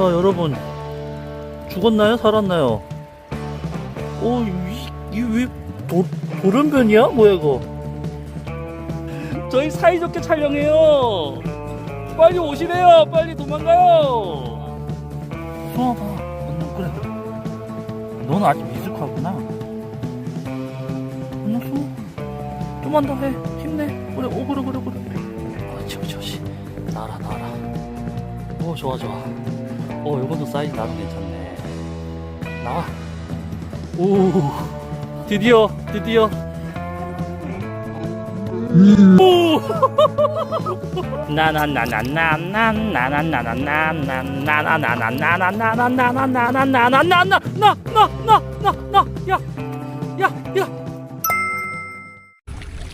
자 여러분. 죽었나요? 살았나요? 오 이왜 돌연변이야? 뭐야 이거? 저희 사이좋게 촬영해요. 빨리 오시래요. 빨리 도망가요. 수아봐 너 그래 넌 아직 미숙하구나. 음, 수아 좀만 해. 힘내. 그래 오 그래 그래 그래. 그렇지 그렇지 날아 오 좋아 좋아. 어 요것도 사이즈 나도 괜찮네. 나와. 오 드디어 드디어.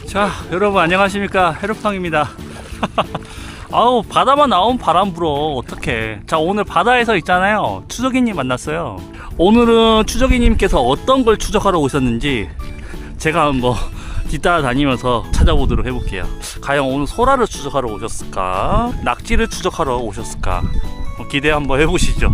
자 여러분 안녕하십니까 헤르팡입니다 아우 바다만 나오면 바람 불어. 어떡해. 자 오늘 바다에서 있잖아요. 추적이님 만났어요. 오늘은 추적이님께서 어떤 걸 추적하러 오셨는지 제가 한번 뒤따라 다니면서 찾아보도록 해볼게요. 과연 오늘 소라를 추적하러 오셨을까? 낙지를 추적하러 오셨을까? 어, 기대 한번 해보시죠.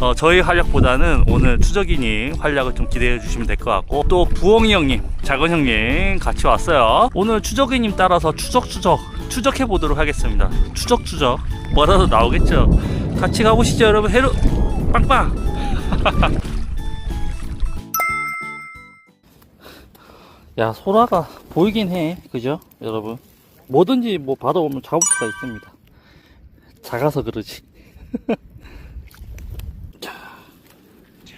어, 저희 활약보다는 오늘 추적이님 활약을 좀 기대해 주시면 될 것 같고 또 부엉이 형님 작은 형님 같이 왔어요. 오늘 추적이님 따라서 추적추적 추적해 보도록 하겠습니다. 추적 추적. 뭐라도 나오겠죠? 같이 가보시죠 여러분. 해루 빵빵. 야 소라가 보이긴 해. 그죠? 여러분. 뭐든지 뭐 받아오면 잡을 수가 있습니다. 작아서 그러지. 자.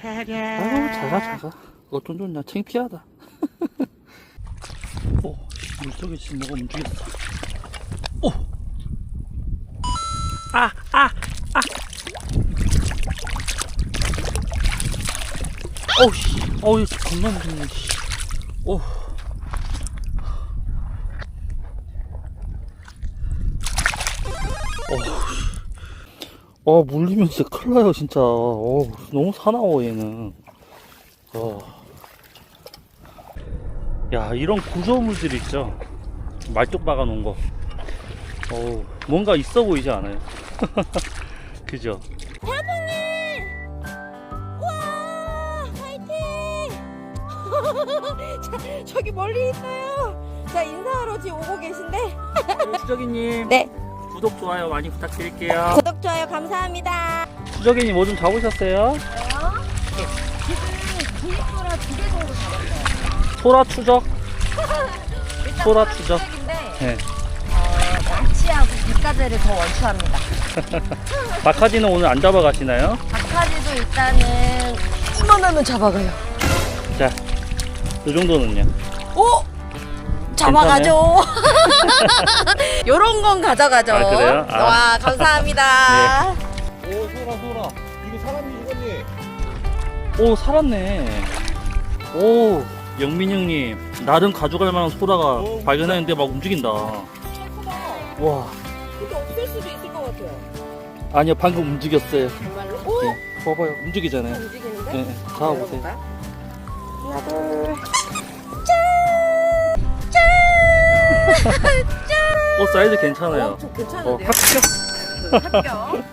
아유 작아 작아. 어쩜 좋냐 창피하다. 오 물속에 지금 뭐가 움직였어 오 아 아 아 어우 씨 어우 겁나 무섭네 씨. 오 어, 물리면 진짜 큰일 나요, 진짜. 어, 너무 사나워, 얘는. 어. 야, 이런 구조물들 있죠? 말뚝 박아 놓은 거. 어, 뭔가 있어 보이지 않아요? 그죠? 와 화이팅! 자, 저기 멀리 있어요. 자 인사하러 지금 오고 계신데 수적이님. 네. 구독, 좋아요 많이 부탁드릴게요. 구독 좋아요 감사합니다. 수적이님 뭐 좀 잡으셨어요? 소라 추적? 일단 소라. 추적인데 네. 빗가재를 더 원추합니다. 박하지는 오늘 안 잡아가시나요? 박하지도 일단은 이만하면 잡아가요. 자, 이 정도는요. 오! 잡아가죠. 요런 건 가져가죠. 아, 그래요? 아. 와, 감사합니다. 오 소라 소라 이거 사람이 죽었니? 오 살았네 오 영민 형님 나름 가져갈 만한 소라가 오, 발견했는데 막 움직인다 와 이거 없을 수도 있을 것 같아요. 아니요 방금 움직였어요 정말로? 오! 네, 봐봐요 움직이잖아요 움직이는데? 네, 잡아보세요 열어볼까요? 하나, 둘. 어 사이즈 괜찮아요 어, 저 어 괜찮은데요? 합격 합격.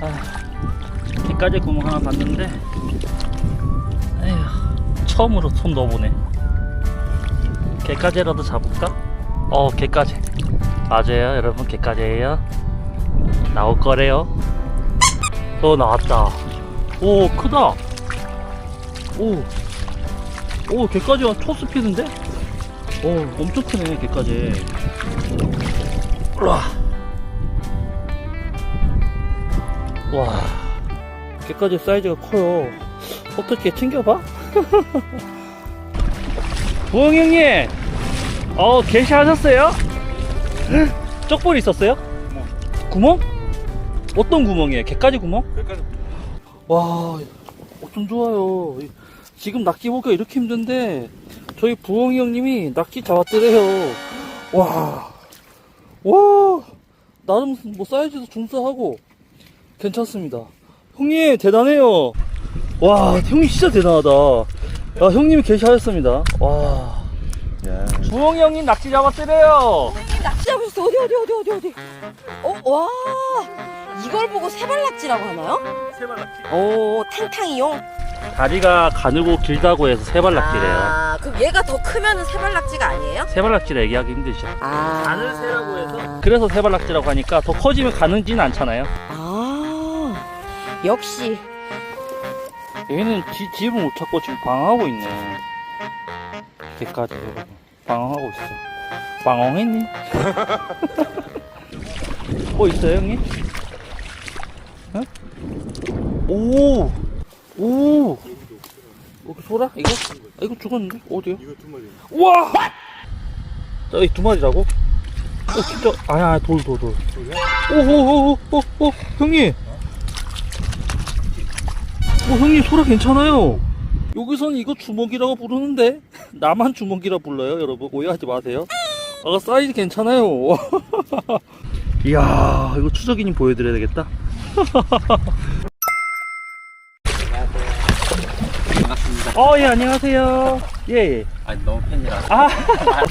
개까지 구멍 하나 봤는데 에휴 처음으로 손 넣어보네 개까지라도 잡을까? 어 개까지. 맞아요 여러분 개까지예요. 나올 거래요. 어 나왔다. 오 크다. 오오 개까지가 초스피드인데? 오 엄청 크네 개까지. 와. 와, 개까지 사이즈가 커요. 어떻게 챙겨봐? 부엉이 형님! 어, 개시하셨어요? 쪽볼 있었어요? 구멍? 어떤 구멍이에요? 개까지 구멍? 그러니까 와, 어쩜 좋아요. 지금 낙지 보기가 이렇게 힘든데, 저희 부엉이 형님이 낙지 잡았더래요. 와, 와, 나름 뭐 사이즈도 중사하고, 괜찮습니다. 형님, 대단해요. 와, 형님 진짜 대단하다. 야, 형님이 개시하셨습니다. 와. 야 부엉이 형님 낙지 잡았더래요. 낙지 잡으셨어. 어디, 어디, 어디, 어디, 어디. 어, 와. 이걸 보고 세발낙지라고 하나요? 세발낙지. 오, 탕탕이용. 다리가 가늘고 길다고 해서 세발낙지래요. 아, 그럼 얘가 더 크면은 세발낙지가 아니에요? 세발낙지를 얘기하기 힘드죠. 아. 가늘 새라고 해서 그래서 세발낙지라고 하니까 더 커지면 가는지는 않잖아요. 아. 역시. 얘는 지, 집을 못 찾고 지금 방황하고 있네. 개까지 여러분. 방황하고 있어. 방황했니? 뭐 있어요, 형님? 어? 오! 오! 여기 소라? 이거? 아, 이거 죽었는데? 어디요? 이거 두 마리. 우와! 저기 두 마리라고? 어, 진짜. 아야, 돌, 돌, 돌. 오호호호, 어, 어, 형님. 어, 형님, 소라 괜찮아요. 여기선 이거 주먹이라고 부르는데? 나만 주먹이라 불러요, 여러분. 오해하지 마세요. 아, 사이즈 괜찮아요. 이야, 이거 추석이님 보여드려야 되겠다. 반갑습니다. 어, 예, 안녕하세요. 예, 예. 아 너무 팬이라. 아,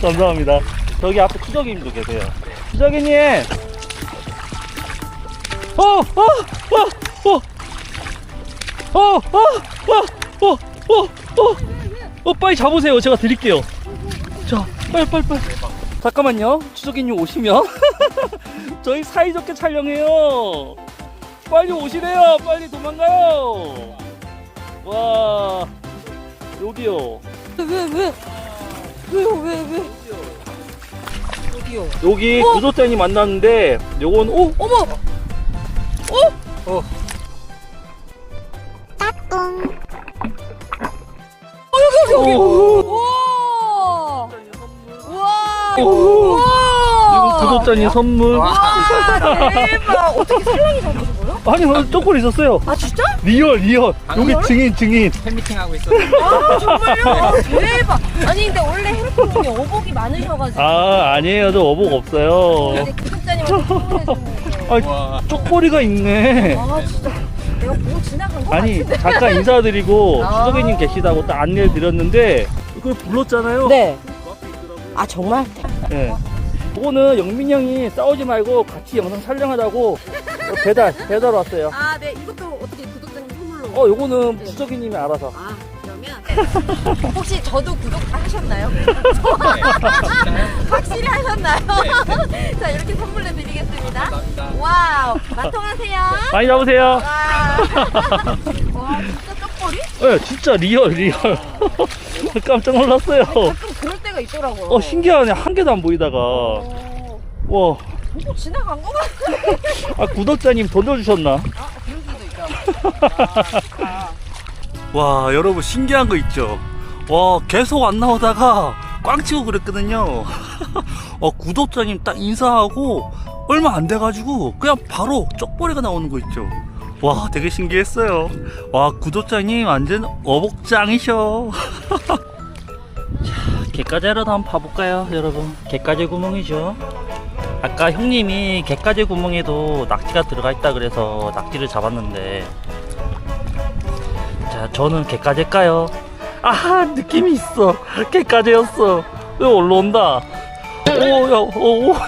감사합니다. 저기 앞에 추적이님도 계세요. 추적이님! 어, 어, 어, 어, 어, 어, 어, 어, 어, 어, 어, 빨리 잡으세요. 제가 드릴게요. 자, 빨리, 빨리, 빨리. 잠깐만요. 추적이님 오시면 저희 사이좋게 촬영해요. 빨리 오시래요. 빨리 도망가요. 와, 여기요. 왜, 왜? 왜요, 왜, 왜? 어디요? 여기 어? 구조대님 만났는데 요건 오 어머! 어. 여 여기! 우와! 구독자님 선물 대박! 어떻게 살랑이 잡으신 거예요? 아니 오늘 쪼꼬리 있었어요 아, 진짜? 리얼 리얼 여기 증인 증인 팬미팅 하고 있어. 아, 정말요? 아, 대박! 아니, 근데 원래 헤르코님이 어복이 많으셔가지고. 아 아니에요 저 어복 없어요 근데 구독자님한테 선물해주는 아 와. 쪼꼬리가 있네 아, 진짜. 내가 보고 지나간 거 아니 같은데. 잠깐 인사드리고 아. 추석이님 계시다고 딱 안내를 드렸는데 그걸 불렀잖아요 네. 아, 정말? 예. 그거는 영민 형이 싸우지 말고 같이 영상 촬영하자고 배달 배달 왔어요 아, 네. 이것도 어떻게 구독자님 선물로. 어 요거는 추석이님이 알아서 아. 혹시 저도 구독 다 하셨나요? 확실히 하셨나요? 자, 이렇게 선물로 드리겠습니다. 감사합니다. 와우. 만통하세요. 많이 잡으세요 와. 와, 진짜 쪽벌이? 예, 진짜 리얼 리얼 깜짝 놀랐어요 가끔 그럴 때가 있더라고요. 어 신기하네 한 개도 안 보이다가 어, 와 보고 지나간 거 같아. 아, 구독자님 돈 넣어주셨나? 아, 그럴 수도. 아, 와 여러분 신기한 거 있죠? 와 계속 안 나오다가 꽝 치고 그랬거든요. 어, 구독자님 딱 인사하고 얼마 안 돼가지고 그냥 바로 쪽벌이가 나오는 거 있죠? 와 되게 신기했어요. 와 구독자님 완전 어복장이셔. 자 개까지라도 한번 봐볼까요 여러분? 개까지 구멍이죠? 아까 형님이 개까지 구멍에도 낙지가 들어가 있다 그래서 낙지를 잡았는데 자 저는 개까지일까요? 아 느낌이 있어. 개까지였어. 왜 올라온다? 오야 오야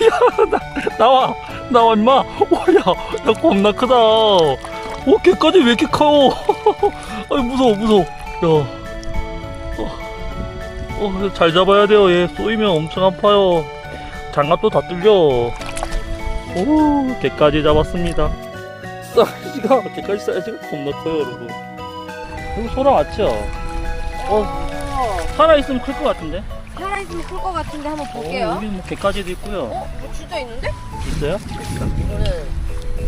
나 와 나와 임마. 오야 야 겁나 크다. 오 개까지 왜 이렇게 커? 아이 무서워 무서워. 야어잘 어, 잡아야 돼요. 얘 쏘이면 엄청 아파요. 장갑도 다 뚫려. 오 개까지 잡았습니다. 사이즈가 개까지 사이즈가 겁나 커요 여러분 여기 소라 맞죠? 어. 살아있으면 클 것 같은데? 살아있으면 클 것 같은데 한번 어, 볼게요. 여기 뭐 개까지도 있고요. 어? 뭐 진짜 있는데? 있어요? 이거는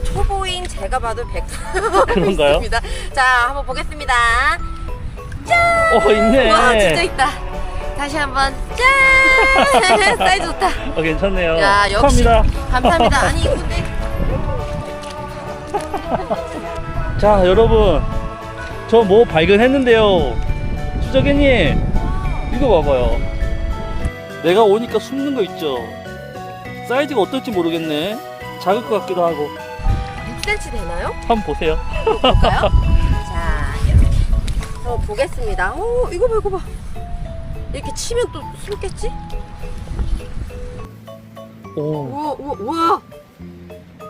초보인 제가 봐도 100% 그런가요? 있습니다. 자, 한번 보겠습니다. 어, 있네. 와, 진짜 있다. 다시 한번 짠! 사이즈 좋다. 어, 괜찮네요. 야, 역시. 축하합니다. 감사합니다. 아니, 근데 자, 여러분. 저 뭐 발견했는데요. 수정이님, 이거 봐봐요. 내가 오니까 숨는 거 있죠? 사이즈가 어떨지 모르겠네. 작을 것 같기도 하고. 6cm 되나요? 한번 보세요. 볼까요? 자, 이렇게. 한번 보겠습니다. 오, 이거 봐, 이거 봐. 이렇게 치면 또 숨겠지? 오, 우와 우와 우와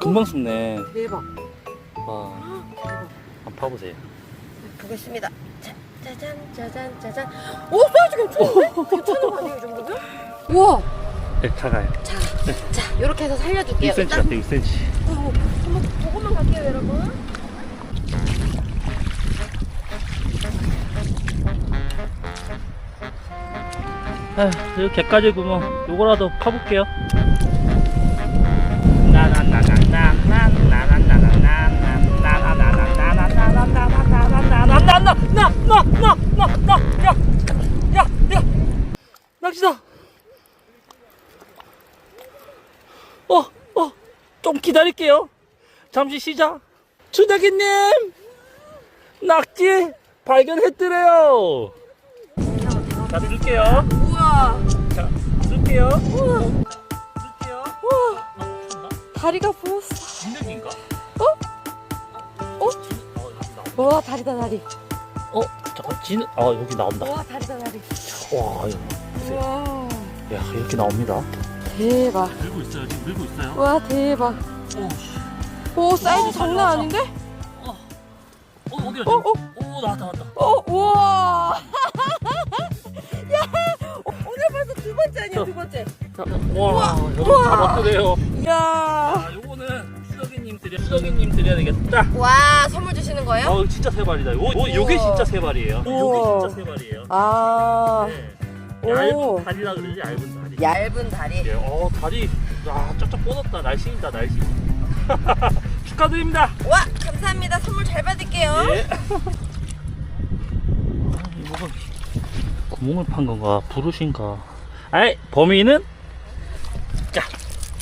금방 숨네. 대박 와, 대박 한번 파보세요. 보겠습니다 자, 짜잔 짜잔 짜잔 오 사이즈 괜찮은데? 괜찮은 거 아니에요 이 정도면? 우와 네, 작아요. 자, 자 이렇게 해서 살려줄게요 6cm 같아, 6cm. 어, 한번 보고만 갈게요 여러분 아, 이 개까지 구멍 요거라도 파볼게요. 낚시다. 어, 어, 좀 기다릴게요. 잠시 쉬자. 추자기님, 낙지 발견했더래요. 자, 쓸게요. 우와 자, 쓸게요. 우와 쓸게요. 우와 아, 다리가 보였어 진흙인가? 어? 어. 우와 다리다 다리 어, 잠깐, 진흙, 아, 여기 나온다. 우와 다리다 다리 와, 이거 보세요. 우와 야, 이렇게 나옵니다. 대박 밀고 있어요, 지금 밀고 있어요. 우와 대박 오, 씨. 오 사이즈 오, 장난 아닌데? 어, 어, 어디야, 어, 지금? 오, 나왔다, 나왔다. 어 우와 야 오늘 벌써 두 번째 아니야 두 번째 자, 와, 여기 우와. 잡았더래요. 이야 아, 수덕이님 드려, 수덕이님 드려야 되겠다. 와 선물 주시는 거예요? 아, 진짜 세 발이다. 요, 요, 요게 우와. 진짜 세 발이에요. 우와. 요게 진짜 세 발이에요. 아 네. 오. 얇은 다리라 그러지, 얇은 다리. 얇은 다리 예, 어, 다리, 아, 쫙쫙 뻗었다. 날씬이다, 날씬. 축하드립니다. 와 감사합니다 선물 잘 받을게요 예. 아, 구멍을 판 건가, 부르신가. 아이, 범인은? 자,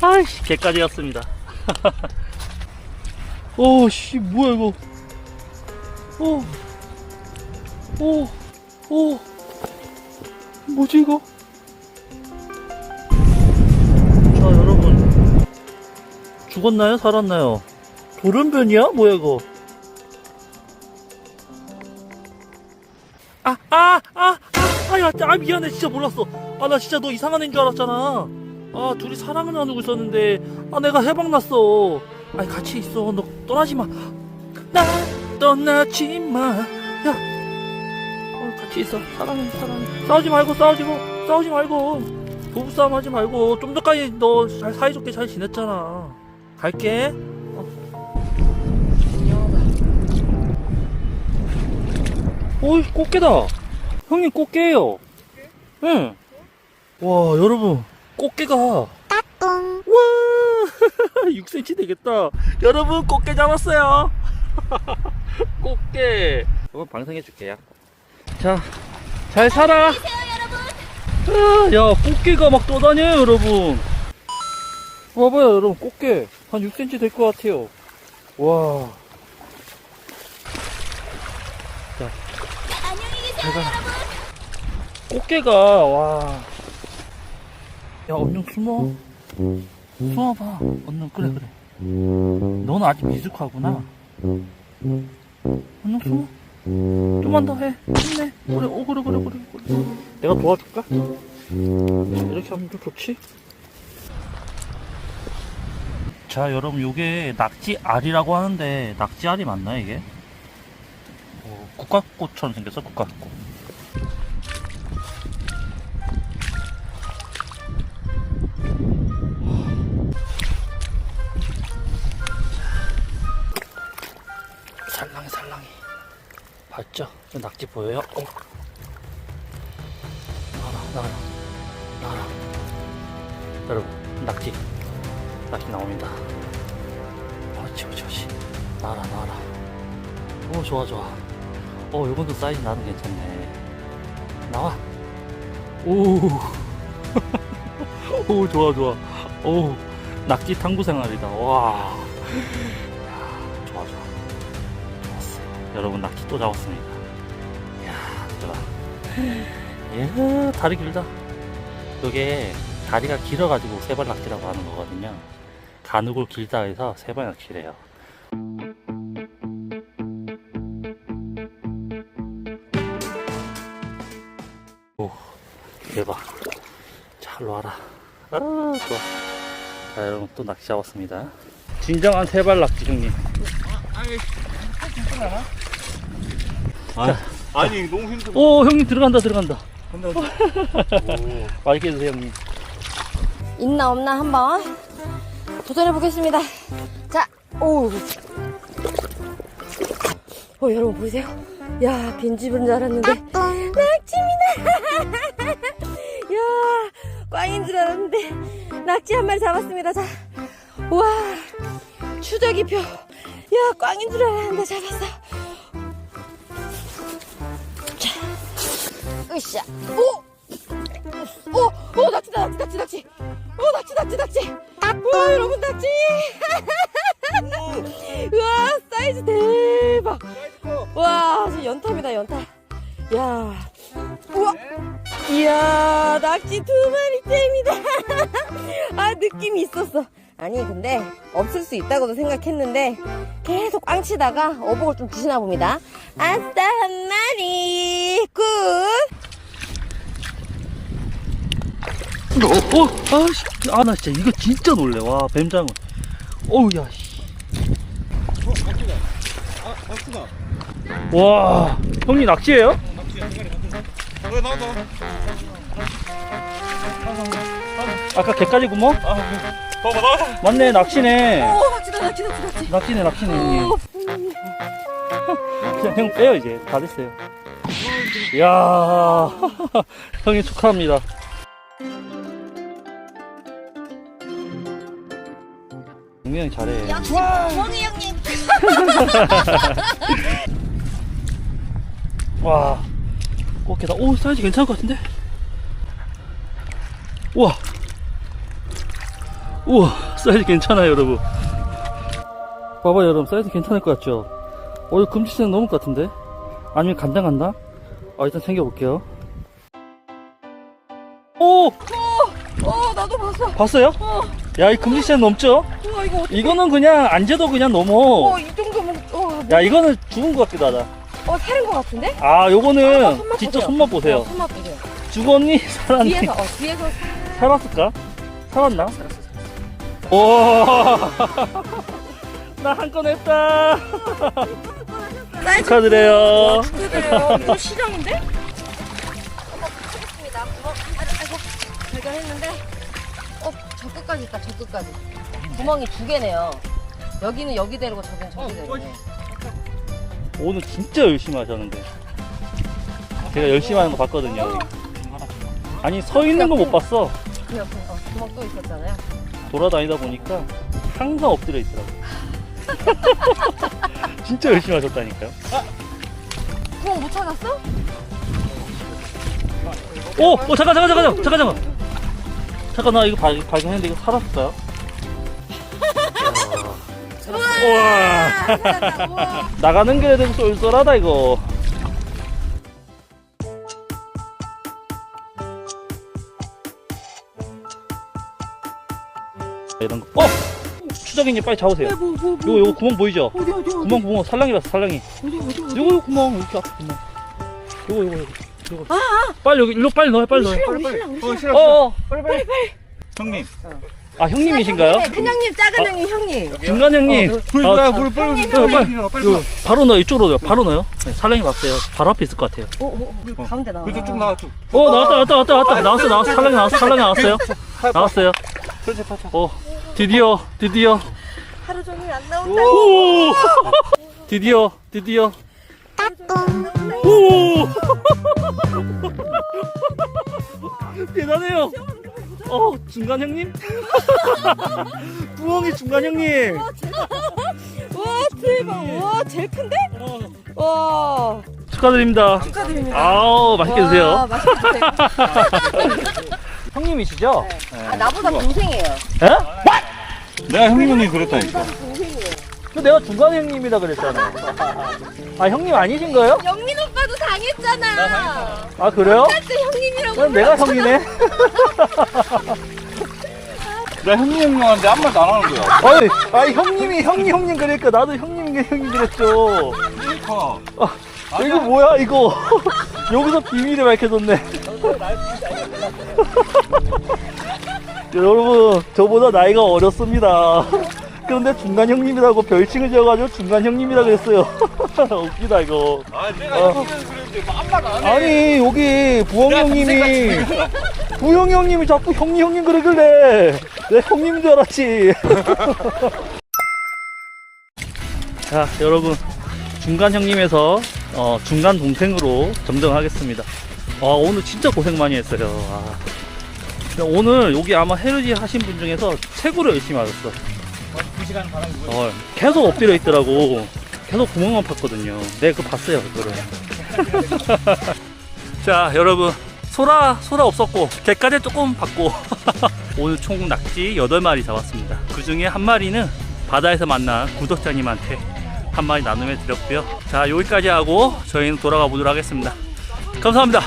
아이씨, 개까지였습니다. 오, 씨, 뭐야, 이거. 오, 오, 오. 뭐지, 이거? 자, 여러분. 죽었나요? 살았나요? 돌연변이야? 뭐야, 이거? 아, 아, 아, 아, 야, 아, 미안해. 진짜 몰랐어. 아, 나 진짜 너 이상한 애인 줄 알았잖아. 아, 둘이 사랑을 나누고 있었는데, 아, 내가 해방났어. 아니, 같이 있어. 너 떠나지 마. 나 떠나지 마. 야, 어, 같이 있어. 사랑해, 사랑해. 싸우지 말고, 싸우지 고 싸우지 말고. 부부싸움 하지 말고. 좀 전까지 너 잘, 사이좋게 잘 지냈잖아. 갈게. 오이 꽃게다 형님 꽃게예요 응. 와 여러분 꽃게가 와 6cm 되겠다. 여러분 꽃게 잡았어요. 꽃게. 이거 방생해 줄게요. 자잘 살아. 아, 야 꽃게가 막 떠다녀요 여러분. 봐봐요 여러분 꽃게. 한 6cm 될 것 같아요. 와. 제가 꽃게가 와. 야 얼른 숨어. 숨어봐. 얼른 그래 그래. 너는 아직 미숙하구나. 얼른 숨어. 좀만 더 해. 힘내. 그래 오 그래 그래 그래 그래. 내가 도와줄까? 이렇게 하면 좀 좋지? 자 여러분 요게 낙지알이라고 하는데 낙지알이 맞나 이게? 어, 국화꽃처럼 생겼어 국화꽃 봤죠? 저 낙지 보여요? 어. 나와라 나와라 나와라. 여러분 낙지 낙지 나옵니다. 어찌 어찌 어찌 나와라 나와라. 오 좋아 좋아. 어 요건도 사이즈 나름 괜찮네. 나와. 오 오 좋아 좋아. 오 낙지 탐구 생활이다. 와 여러분 낙지 또 잡았습니다. 이야 좋아 이야 다리 길다. 이게 다리가 길어가지고 세발 낙지라고 하는 거거든요. 가누고 길다 해서 세발 낙지래요. 오 대박. 잘 놔라. 아 좋아. 자 여러분 또 낚시 잡았습니다. 진정한 세발 낚시 형님. 아, 아 니 너무 힘들어. 오 형님 들어간다 들어간다 맛있게 드세요 형님 있나 없나 한번 도전해 보겠습니다. 자, 오. 어, 여러분 보이세요? 야, 빈집인 줄 알았는데 낙지입니다. 야, 꽝인 줄 알았는데 낙지 한 마리 잡았습니다. 자, 우와, 추적이 표. 야, 꽝인 줄 알았는데 잡았어. 으쌰, 오. 오, 오, 낙지다, 낙지, 낙지, 낙지. 오, 낙지, 낙지, 낙지. 와, 여러분, 낙지. 우와, 사이즈 대박. 와, 저 연탑이다, 연탑. 야, 우와. 이야, 낙지 두 마리째입니다. 아, 느낌이 있었어. 아니, 근데 없을 수 있다고도 생각했는데 계속 꽝치다가 어복을 좀 주시나 봅니다. 아싸, 한 마리. 굿. 어, 아 씨, 아, 나 진짜 이거 진짜 놀래. 와, 뱀장어. 어우, 야, 씨. 아, 박수가. 와, 형님 낚시예요? 왜 나도? 아까 개까지 구멍? 아, 봐봐 나. 맞네, 낚시네. 오, 낙지다, 낙지, 낙지, 낙지. 낚시네, 낚시네, 형님. 그냥 형 빼요, 이제. 다 됐어요. 이야, 형님 축하합니다. 용미 형이 잘해. 역시 멍이 형님. 와, 꽃게다. 오, 사이즈 괜찮을 것 같은데? 우와. 우와, 사이즈 괜찮아요, 여러분. 봐봐요, 여러분. 사이즈 괜찮을 것 같죠? 어, 이거 금지세는 넘을 것 같은데? 아니면 간장 간다? 아, 일단 챙겨볼게요. 오! 어, 나도 봤어. 봤어요? 어, 야, 이 금지세는 넘죠? 우와, 이거 어떻게. 이거는 그냥 안 재도 그냥 넘어. 어, 이 정도면, 어, 야, 이거는 죽은 것 같기도 하다. 어, 살인 것 같은데? 아, 아, 요거는 손맛 진짜 보세요. 손맛 보세요. 어, 손맛 보세요. 죽었니? 살았니? 뒤에서, 어, 뒤에서. 살았을까? 살았나? 오! 나한 건 했다! 축하드려요. 축하드려요. 이거 시장인데? 한번 하겠습니다. 구멍, 아이고, 아이고, 발견했는데, 어, 저 끝까지 있다, 저 끝까지. 구멍이 두 개네요. 여기는 여기대로고 저기는 저기대로네. 오늘 진짜 열심히 하셨는데. 제가 열심히 하는 거 봤거든요. 아니, 서 있는 거 못 봤어. 그 옆에 어, 구멍 또 있었잖아요. 돌아다니다 보니까 항상 엎드려 있더라고. 진짜 열심히 하셨다니까요. 구멍 못 찾았어? 오! 오, 잠깐, 잠깐, 잠깐, 잠깐, 잠깐. 잠깐, 나 이거 발, 발견했는데 이거 살았어요? 우와. 우와. 나가는 길에 되면 쏠쏠하다, 이거. 이런 거. 어! 추적이님 빨리 잡으세요. 뭐, 뭐, 뭐. 요거, 요거 구멍 보이죠? 어디, 어디, 어디. 구멍, 구멍. 살랑이 봤어, 살랑이. 어디, 어디, 어디. 요거, 요 구멍. 이렇게 앞에 구멍. 요거, 요거, 요거. 요거. 빨리 여기, 일로 빨리 넣어요, 빨리 신랑, 우리 신랑. 어, 싫어. 어, 어, 빨리, 빨리. 형님. 아, 형님이신가요? 네, 큰 형님, 작은 형님, 형님. 중간 형님. 불 아, 뭐야? 불 빨리 빨리, 빨리. 빨리 빨리. 요, 바로 넣어, 이쪽으로 넣어요. 바로 넣어요. 네, 살랑이 봤어요. 바로 앞에 있을 것 같아요. 오, 오, 우리 가운데 나와. 그쪽 쭉 나와 쭉. 어, 나왔다, 나왔다, 나왔다, 나왔다. 나왔어, 나왔어. 살랑이 나왔어, 살랑이 나왔어요. 나왔어요. 천천히 타자. 어, 드디어, 드디어. 하루 종일 안 나온다. 오! 드디어, 드디어. 오! 대단해요. 어, 중간 형님? 부엉이 중간 형님. 와, 대박. 와, 제일 큰데? 와. 축하드립니다. 축하드립니다. 아우, 맛있게 드세요. 와, 맛있게 드세요. 형님이시죠? 아, 나보다 동생이에요. 에? 내가 형님이 그랬다니까. 동생이에요. 그 내가 중간 형님이다 그랬잖아. 아, 형님 아니신 거예요? 오빠도 당했잖아. 아, 그래요? 형님이라고. 그럼 내가 형이네? 내가 형님한테 아무 말도 안 하는 거야. 아니, 아니, 형님이 형님, 형님 그러니까 나도 형님, 형님 그랬죠. 그러니까. 아, 이거 뭐야, 이거. 여기서 비밀이 밝혀졌네. 여러분 저보다 나이가 어렸습니다 그런데 중간 형님이라고 별칭을 지어가지고 중간 형님이라 그랬어요 웃기다 이거. 아 내가 어. 그랬는데 뭐 아무 말안 해. 아니 여기 내가 형님이 부엉이 형님이 자꾸 형님 형님 그러길래 내 형님인 줄 알았지. 자 여러분. 중간 형님에서 어, 중간 동생으로 정정하겠습니다. 아 오늘 진짜 고생 많이 했어요. 아. 근데 오늘 여기 아마 헤르지 하신 분 중에서 최고로 열심히 하셨어. 2시간 바람 불고 어, 계속 엎드려 있더라고. 계속 구멍만 팠거든요. 네, 그거 봤어요, 그거를. 자, 여러분. 소라, 소라 없었고, 개까지 조금 봤고. 오늘 총 낙지 8마리 잡았습니다. 그 중에 한 마리는 바다에서 만난 구독자님한테 한 마리 나눔해 드렸고요. 자, 여기까지 하고 저희는 돌아가 보도록 하겠습니다. 감사합니다.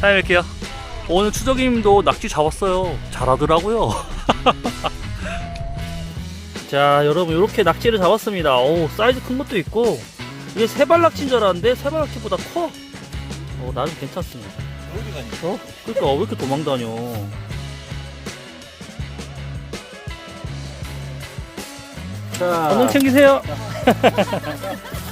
다음에 뵐게요. 오늘 추적님도 낙지 잡았어요. 잘하더라고요. 자 여러분 이렇게 낙지를 잡았습니다. 오 사이즈 큰 것도 있고. 이게 세발 낙지인 줄 알았는데 세발 낙지보다 커? 어, 나름 괜찮습니다. 어? 그러니까 왜 이렇게 도망다녀? 자. 건강 챙기세요